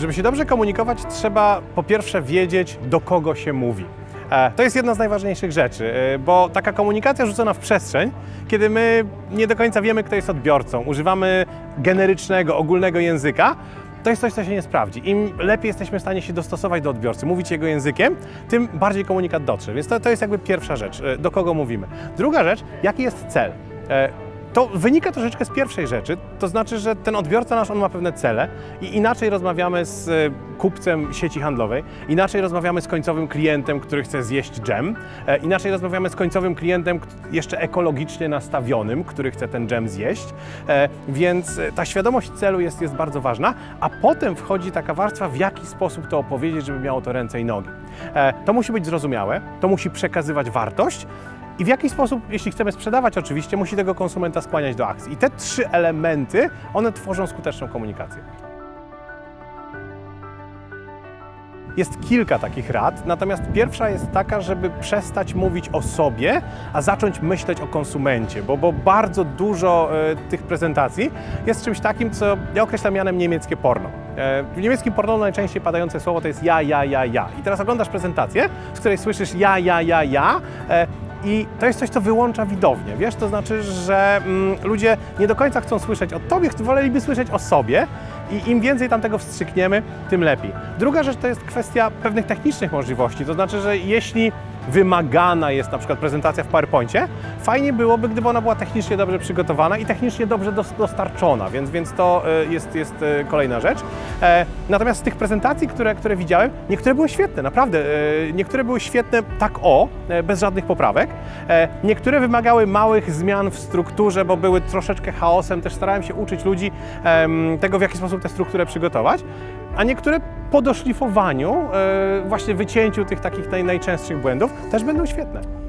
Żeby się dobrze komunikować, trzeba po pierwsze wiedzieć, do kogo się mówi. E, To jest jedna z najważniejszych rzeczy, e, bo taka komunikacja rzucona w przestrzeń, kiedy my nie do końca wiemy, kto jest odbiorcą, używamy generycznego, ogólnego języka, to jest coś, co się nie sprawdzi. Im lepiej jesteśmy w stanie się dostosować do odbiorcy, mówić jego językiem, tym bardziej komunikat dotrze. Więc to, to jest jakby pierwsza rzecz, e, do kogo mówimy. Druga rzecz, jaki jest cel? To wynika troszeczkę z pierwszej rzeczy, to znaczy, że ten odbiorca nasz, on ma pewne cele i inaczej rozmawiamy z e, kupcem sieci handlowej, inaczej rozmawiamy z końcowym klientem, który chce zjeść dżem, e, inaczej rozmawiamy z końcowym klientem jeszcze ekologicznie nastawionym, który chce ten dżem zjeść, E, więc ta świadomość celu jest, jest bardzo ważna, a potem wchodzi taka warstwa, w jaki sposób to opowiedzieć, żeby miało to ręce i nogi. To musi być zrozumiałe, to musi przekazywać wartość, i w jaki sposób, jeśli chcemy sprzedawać, oczywiście, musi tego konsumenta skłaniać do akcji. I te trzy elementy, one tworzą skuteczną komunikację. Jest kilka takich rad, natomiast pierwsza jest taka, żeby przestać mówić o sobie, a zacząć myśleć o konsumencie, bo, bo bardzo dużo e, tych prezentacji jest czymś takim, co ja określam mianem niemieckie porno. E, w niemieckim porno najczęściej padające słowo to jest ja, ja, ja, ja. I teraz oglądasz prezentację, z której słyszysz ja, ja, ja, ja. I to jest coś, co wyłącza widownię, wiesz? To znaczy, że mm, ludzie nie do końca chcą słyszeć o tobie, woleliby słyszeć o sobie i im więcej tam tego wstrzykniemy, tym lepiej. Druga rzecz to jest kwestia pewnych technicznych możliwości, to znaczy, że jeśli wymagana jest na przykład prezentacja w PowerPoincie, fajnie byłoby, gdyby ona była technicznie dobrze przygotowana i technicznie dobrze dos- dostarczona, więc, więc to e, jest, jest e, kolejna rzecz. E, Natomiast z tych prezentacji, które, które widziałem, niektóre były świetne, naprawdę. Niektóre były świetne tak o, bez żadnych poprawek. Niektóre wymagały małych zmian w strukturze, bo były troszeczkę chaosem. Też starałem się uczyć ludzi tego, w jaki sposób tę strukturę przygotować. A niektóre po doszlifowaniu, właśnie wycięciu tych takich naj, najczęstszych błędów, też będą świetne.